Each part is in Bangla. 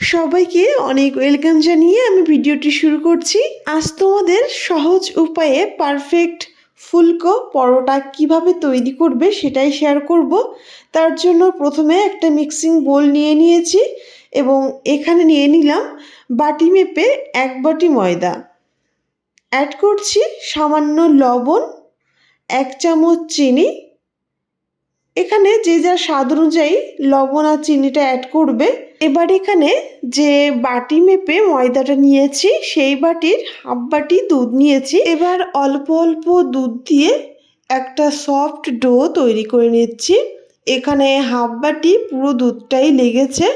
সবাইকে অনেক ওয়েলকাম জানিয়ে আমি ভিডিওটি শুরু করছি। আজ তোমাদের সহজ উপায়ে পারফেক্ট ফুলকো পরোটা কীভাবে তৈরি করবে সেটাই শেয়ার করব। তার জন্য প্রথমে একটা মিক্সিং বোল নিয়ে নিয়েছি এবং এখানে নিয়ে নিলাম বাটি মেপে এক বাটি ময়দা। অ্যাড করছি সামান্য লবণ, এক চামচ চিনি। এখানে যে যা স্বাদ অনুযায়ী লবণ আর চিনিটা অ্যাড করবে। এবার এখানে যে বাটি মেপে ময়দাটা নিয়েছি, সেই বাটির হাফ বাটি দুধ নিয়েছি। এবার অল্প অল্প দুধ দিয়ে একটা সফট ডো তৈরি করে নিচ্ছি। এখানে হাফ বাটি পুরো দুধটাই লেগেছে।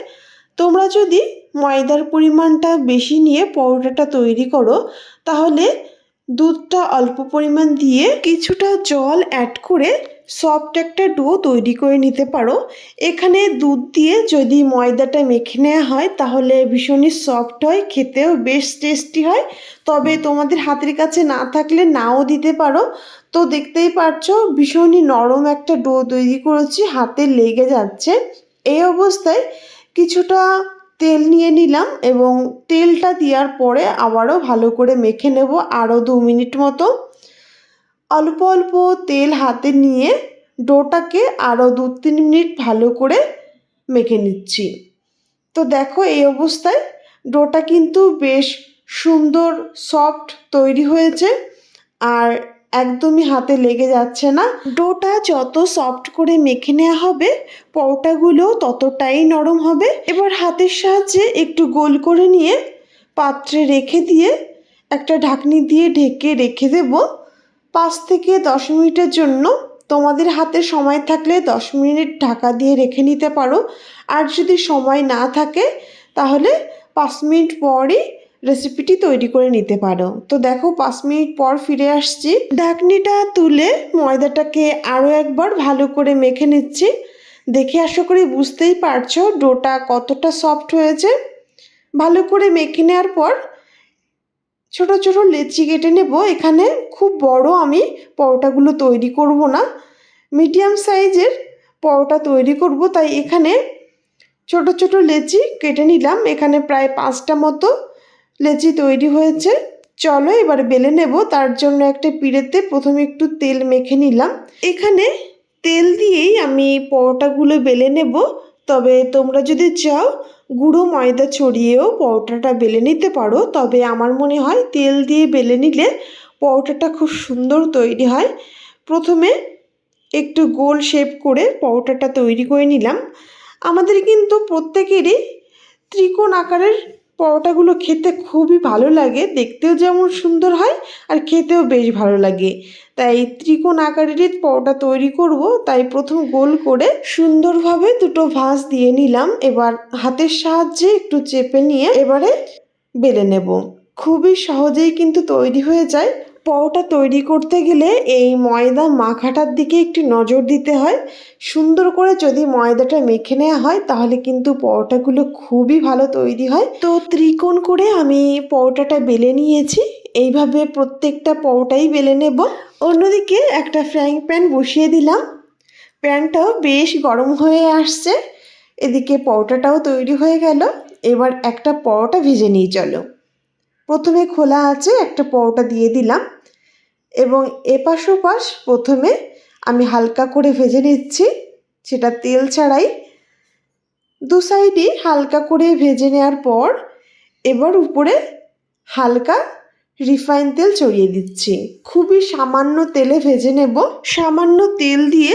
তোমরা যদি ময়দার পরিমাণটা বেশি নিয়ে পরোটাটা তৈরি করো, তাহলে দুধটা অল্প পরিমাণ দিয়ে কিছুটা জল অ্যাড করে সফট একটা ডো তৈরি করে নিতে পারো। এখানে দুধ দিয়ে যদি ময়দাটা মেখে নেওয়া হয়, তাহলে ভীষণই সফট হয়, খেতেও বেশ টেস্টি হয়। তবে তোমাদের হাতের কাছে না থাকলে নাও দিতে পারো। তো দেখতেই পারছ, ভীষণই নরম একটা ডো তৈরি করেছি, হাতে লেগে যাচ্ছে। এই অবস্থায় কিছুটা তেল নিয়ে নিলাম এবং তেলটা দেওয়ার পরে আবারও ভালো করে মেখে নেব আরও দু মিনিট মতো। অল্প অল্প তেল হাতে নিয়ে ডোটাকে আরও দু তিন মিনিট ভালো করে মেখে নিচ্ছি। তো দেখো এই অবস্থায় ডোটা কিন্তু বেশ সুন্দর, সফট তৈরি হয়েছে। আর একদমই হাতে লেগে যাচ্ছে না। ডোটা যত সফট করে মেখে নেওয়া হবে, পরোটাগুলো ততটাই নরম হবে। এবার হাতের সাহায্যে একটু গোল করে নিয়ে পাত্রে রেখে দিয়ে একটা ঢাকনি দিয়ে ঢেকে রেখে দেব। পাঁচ থেকে দশ মিনিটের জন্য। তোমাদের হাতে সময় থাকলে দশ মিনিট ঢাকা দিয়ে রেখে নিতে পারো। আর যদি সময় না থাকে, তাহলে পাঁচ মিনিট পরই রেসিপিটি তৈরি করে নিতে পারো। তো দেখো, পাঁচ মিনিট পর ফিরে আসছি। ঢাকনিটা তুলে ময়দাটাকে আরও একবার ভালো করে মেখে নিচ্ছি। দেখে আশা করি বুঝতেই পারছ ডোটা কতটা সফট হয়েছে। ভালো করে মেখে নেওয়ার পর ছোট ছোট লেচি কেটে নেব। এখানে খুব বড় আমি পরোটাগুলো তৈরি করব না। মিডিয়াম সাইজের পরোটা তৈরি করব। তাই এখানে ছোট ছোট লেচি কেটে নিলাম। এখানে প্রায় পাঁচটা মতো লেচি তৈরি হয়েছে। চলো এবার বেলে নেব। তার জন্য একটা পিড়েতে প্রথমে একটু তেল মেখে নিলাম। এখানে তেল দিয়েই আমি পরোটাগুলো বেলে নেব। তবে তোমরা যদি চাও গুঁড়ো ময়দা ছড়িয়েও পরোটাটা বেলে নিতে পারো। তবে আমার মনে হয় তেল দিয়ে বেলে নিলে পরোটাটা খুব সুন্দর তৈরি হয়। প্রথমে একটু গোল শেপ করে পরোটাটা তৈরি করে নিলাম। আমাদের কিন্তু প্রত্যেকেরই ত্রিকোণ আকারের পরোটাগুলো খেতে খুবই ভালো লাগে, দেখতেও যেমন সুন্দর হয় আর খেতেও বেশ ভালো লাগে। তাই ত্রিকোণ আকারের পরোটা তৈরি করব, তাই প্রথম গোল করে সুন্দরভাবে দুটো ভাঁজ দিয়ে নিলাম। এবার হাতের সাহায্যে একটু চেপে নিয়ে এবারে বেলে নেব। খুবই সহজেই কিন্তু তৈরি হয়ে যায়। পরোটা তৈরি করতে গেলে এই ময়দা মাখাটার দিকে একটু নজর দিতে হয়। সুন্দর করে যদি ময়দাটা মেখে নেওয়া হয়, তাহলে কিন্তু পরোটাগুলো খুবই ভালো তৈরি হয়। তো ত্রিকোণ করে আমি পরোটাটা বেলে নিয়েছি। এইভাবে প্রত্যেকটা পরোটাই বেলে নেব। অন্যদিকে একটা ফ্রাইং প্যান বসিয়ে দিলাম। প্যানটাও বেশ গরম হয়ে আসছে। এদিকে পরোটাটাও তৈরি হয়ে গেল। এবার একটা পরোটা ভেজে নিয়ে চলো। প্রথমে খোলা আছে, একটা পরোটা দিয়ে দিলাম এবং এপাশ ওপাশ প্রথমে আমি হালকা করে ভেজে নিচ্ছি, সেটা তেল ছাড়াই। দু সাইডই হালকা করে ভেজে নেওয়ার পর এবার উপরে হালকা রিফাইন তেল ছড়িয়ে দিচ্ছি। খুবই সামান্য তেলে ভেজে নেব, সামান্য তেল দিয়ে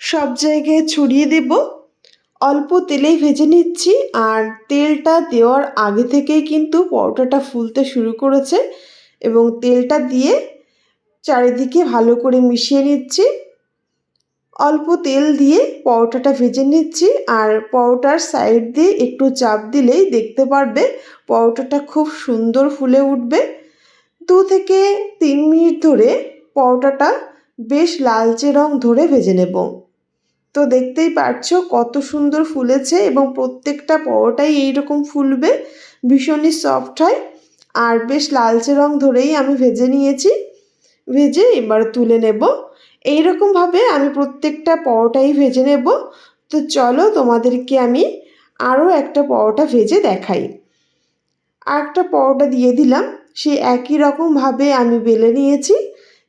সব জায়গায় ছড়িয়ে দেব। অল্প তেলেই ভেজে নিচ্ছি আর তেলটা দেওয়ার আগে থেকেই কিন্তু পরোটাটা ফুলতে শুরু করেছে এবং তেলটা দিয়ে চারিদিকে ভালো করে মিশিয়ে নিচ্ছি। অল্প তেল দিয়ে পরোটাটা ভেজে নিচ্ছি আর পরোটার সাইড দিয়ে একটু চাপ দিলেই দেখতে পারবে পরোটাটা খুব সুন্দর ফুলে উঠবে। দু থেকে তিন মিনিট ধরে পরোটাটা বেশ লালচে রং ধরে ভেজে নেব। তো দেখতেই পারছ কত সুন্দর ফুলেছে এবং প্রত্যেকটা পরোটাই এইরকম ফুলবে, ভীষণই সফট হয়। আর বেশ লালচে রং ধরেই আমি ভেজে নিয়েছি। ভেজে এবার তুলে নেব। এইরকমভাবে আমি প্রত্যেকটা পরোটাই ভেজে নেব। তো চলো তোমাদেরকে আমি আরও একটা পরোটা ভেজে দেখাই। আর একটা পরোটা দিয়ে দিলাম। সেই একই রকমভাবে আমি বেলে নিয়েছি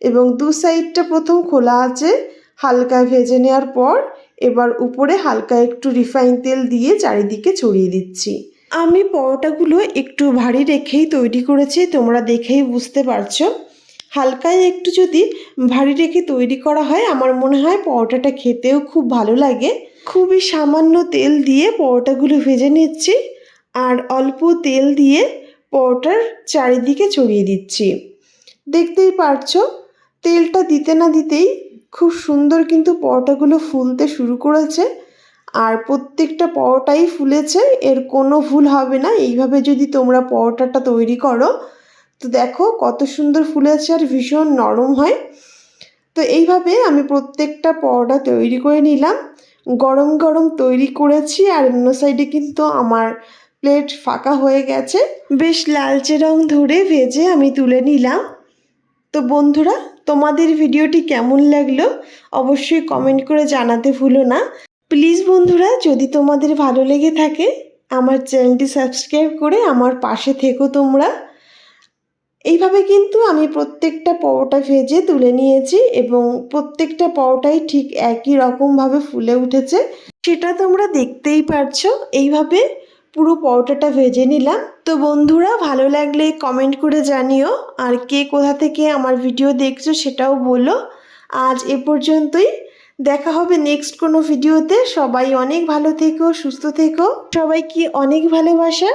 এবং দু সাইডটা প্রথম খোলা আছে হালকা ভেজে নেওয়ার পর এবার উপরে হালকা একটু রিফাইন তেল দিয়ে চারিদিকে ছড়িয়ে দিচ্ছি। আমি পরোটাগুলো একটু ভারী রেখেই তৈরি করেছি, তোমরা দেখেই বুঝতে পারছ। হালকায় একটু যদি ভারী রেখে তৈরি করা হয়, আমার মনে হয় পরোটাটা খেতেও খুব ভালো লাগে। খুবই সামান্য তেল দিয়ে পরোটাগুলো ভেজে নিচ্ছি আর অল্প তেল দিয়ে পরোটার চারিদিকে ছড়িয়ে দিচ্ছি। দেখতেই পারছ, তেলটা দিতে না দিতেই খুব সুন্দর কিন্তু পরোটাগুলো ফুলতে শুরু করেছে। আর প্রত্যেকটা পরোটাই ফুলেছে, এর কোনো ভুল হবে না। এইভাবে যদি তোমরা পরোটাটা তৈরি করো, তো দেখো কত সুন্দর ফুলেছে আর ভীষণ নরম হয়। তো এইভাবে আমি প্রত্যেকটা পরোটা তৈরি করে নিলাম। গরম গরম তৈরি করেছি আর অন্য সাইডে কিন্তু আমার প্লেট ফাঁকা হয়ে গেছে। বেশ লালচে রং ধরে ভেজে আমি তুলে নিলাম। তো বন্ধুরা, তোমাদের ভিডিওটি কেমন লাগল অবশ্যই কমেন্ট করে জানাতে ভুলো না। প্লিজ বন্ধুরা, যদি তোমাদের ভালো লেগে থাকে, আমার চ্যানেলটি সাবস্ক্রাইব করে আমার পাশে থেকো তোমরা। এইভাবে কিন্তু আমি প্রত্যেকটা পরোটা ভেজে তুলে নিয়েছি এবং প্রত্যেকটা পরোটাই ঠিক একই রকমভাবে ফুলে উঠেছে, সেটা তোমরা দেখতেই পারছ। এইভাবে পুরো পরোটাটা ভেজে নিলাম। তো বন্ধুরা, ভালো লাগলে কমেন্ট করে জানিও। আর কে কোথা থেকে আমার ভিডিও দেখছ সেটাও বলো। আজ এ পর্যন্তই। দেখা হবে নেক্সট কোনো ভিডিওতে সবাই অনেক ভালো থেকো, সুস্থ থেকো। সবাইকে অনেক ভালোবাসা।